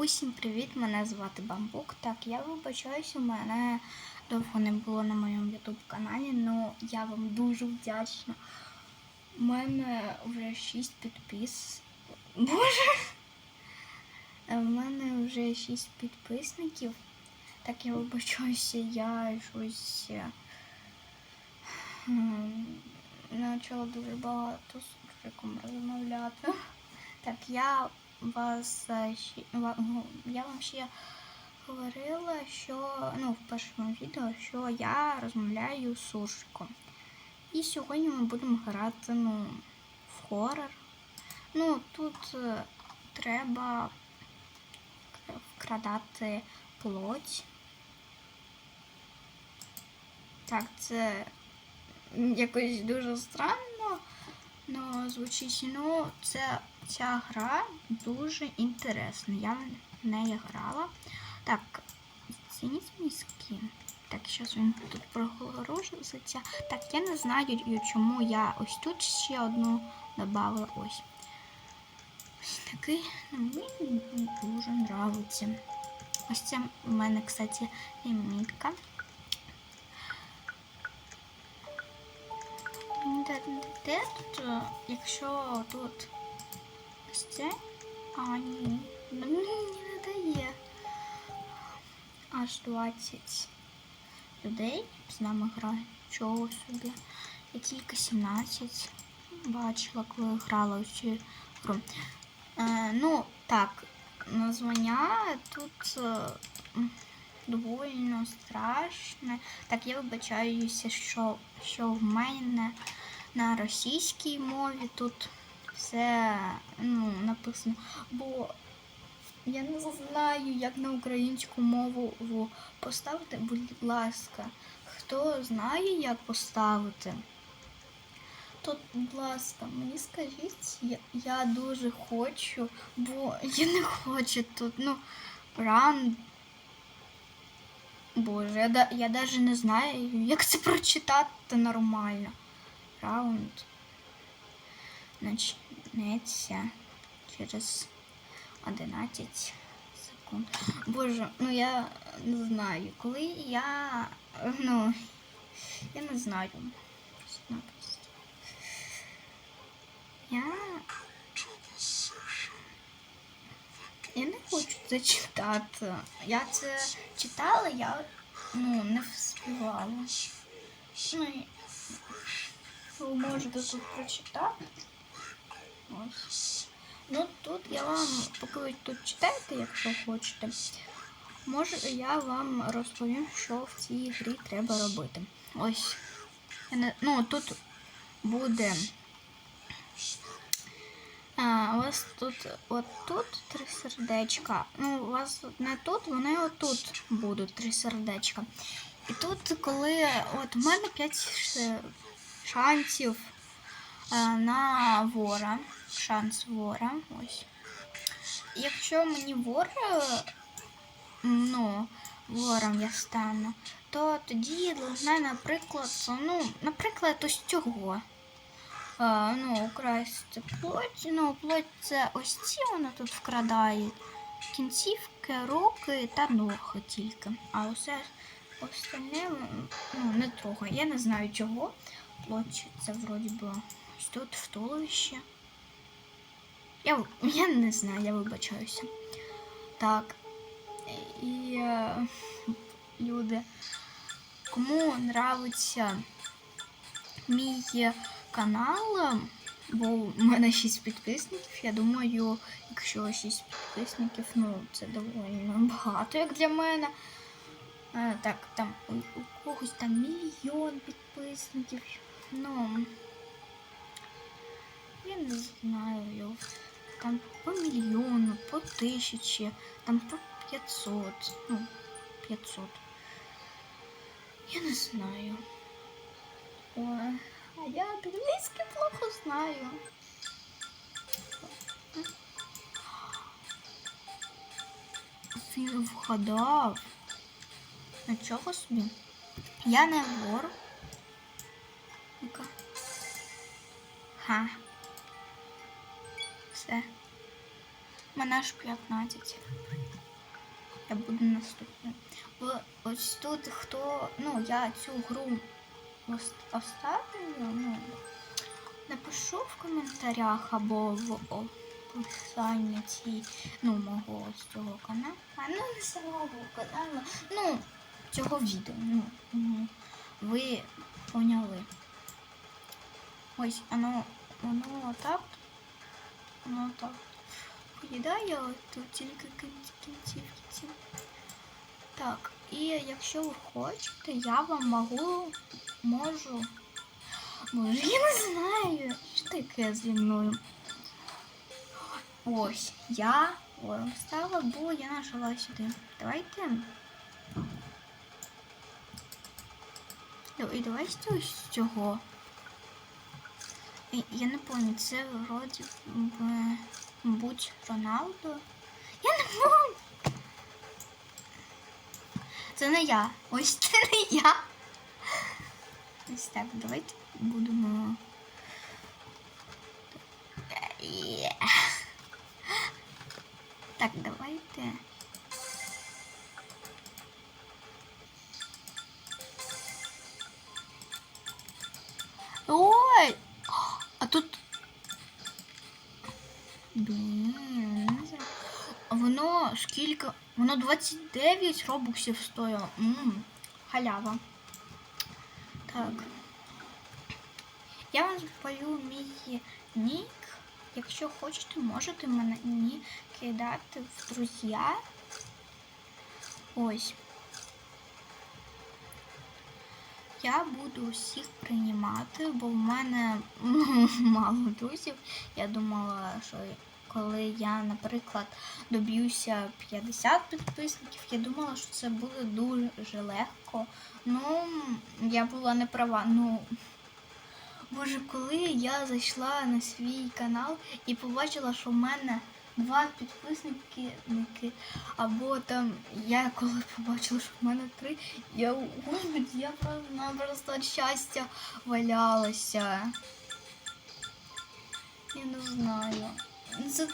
Усім привіт! Мене звати Бамбук. Так, я вибачаюся, у мене довго не було на моєму ютуб каналі, але я вам дуже вдячна. У мене вже 6 підпис. Боже! У мене вже 6 підписників. Так я вибачаюся, я щось е, почала дуже багато з розмовляти. Так, я вас е, я вам ще говорила, що ну, в першому відео, що я розмовляю з суржиком. І сьогодні ми будемо грати ну, в хорор. Ну, тут е, треба вкрадати плоть. Так, це якось дуже странно, але звучить, ну, це ця гра дуже інтересна. Я в неї грала. Так, цініть мій скін. Так, зараз він тут прогрузиться. Так, я не знаю, чому я ось тут ще одну додала. Ось. Ось такий мені дуже подобається. Ось це в мене, кстати, лімітка. Де тут, е, якщо тут ось це? А, ні. Мені не дає. Аж 20 людей з нами грають. Чого собі? Я тільки 17 бачила, коли грала у цю гру. Е, ну, так, названня тут е, довольно страшне. Так, я вибачаюся, що, що в мене на російській мові тут все ну, написано. Бо я не знаю, як на українську мову поставити. Будь ласка, хто знає, як поставити, то, будь ласка, мені скажіть, я, я дуже хочу, бо я не хочу тут, ну, ран. Боже, я, я навіть не знаю, як це прочитати нормально. Раунд почнеться через 11 секунд. Боже, ну я не знаю, коли я. Ну, я не знаю. Я. Я не хочу це читати. Я це читала, я ну, не вспівала. Ну, ви можете тут прочитати. Ось. Ну тут я вам, поки ви тут читаєте, якщо хочете, може я вам розповім, що в цій грі треба робити. Ось. Не- Ну, тут буде. А, у вас тут от тут три сердечка. Ну, у вас не тут, вони отут будуть три сердечка. І тут, коли от у мене 5 шансів е, на вора. Шанс вора. Ось. Якщо мені вор, ну, вором я стану, то тоді должна, наприклад, ну, наприклад, ось цього. Е, ну, украсти плоть. Ну, плоть це ось ці вона тут вкрадає. Кінцівки, руки та ноги тільки. А усе остальне ну, не трогає. Я не знаю чого. Плоть це вроді би ось тут в туловище. Я, я не знаю, я вибачаюся. Так. І е, люди, кому нравиться мій канал, бо в мене 6 підписників. Я думаю, якщо 6 підписників, ну це доволі багато, як для мене. Е, так, там у, когось там мільйон підписників. Ну, я не знаю, я- там по мільйону, по тисячі, там по 500. Ну, 500. Я не знаю. Ой, а я англійський плохо знаю. Він вгадав. Нічого собі. Я не вор. Ха. Все. Мене ж 15. Я буду наступним. Ось тут хто. Ну, я цю гру оставлю, ну, напишу в коментарях або в описанні ці, ну, мого ось цього каналу. Ну не самого каналу. Ну, цього відео. Ну, ну, ви поняли. Ось, воно, воно отак. Воно так. Поїдає тут тільки кінці- кінцівки. Так, і якщо ви хочете, я вам можу, можу. Боже, я не знаю, що таке зі мною. Ось, я стала, бо я нажала сюди. Давайте. І давайте ось цього. Я не пам'ятаю, це вроді будь Роналдо. Я не можу. Це не я. Ось це не я. Ось так, давайте будемо. Є. Так, давайте. Воно скільки? Воно 29 робоксів стоїло. Ммм, халява. Так. Я вам спою мій нік. Якщо хочете, можете мені кидати в друзі. Ось. Я буду всіх приймати, бо в мене ну, мало друзів. Я думала, що коли я, наприклад, доб'юся 50 підписників, я думала, що це буде дуже легко. Ну, я була не права. Ну, боже, коли я зайшла на свій канал і побачила, що в мене два підписники, або там я коли побачила, що в мене три, я господи, я просто, від щастя валялася. Я не знаю. Це.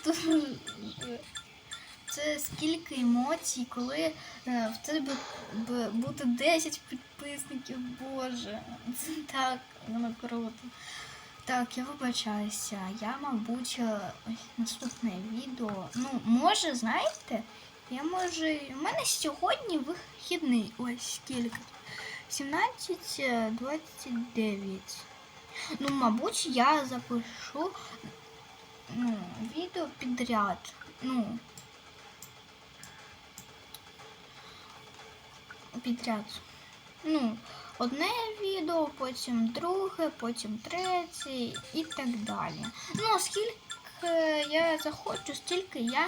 Це скільки емоцій, коли е, в тебе буде 10 підписників, боже. Це так, воно круто. Так, я вибачаюся. Я, мабуть, е, наступне відео. Ну, може, знаєте, я може. У мене сьогодні вихідний. Ось скільки. 17, е, 29. Ну, мабуть, я запишу ну, відео підряд. Ну. Підряд. Ну, одне відео, потім друге, потім третє і так далі. Ну, скільки я захочу, стільки я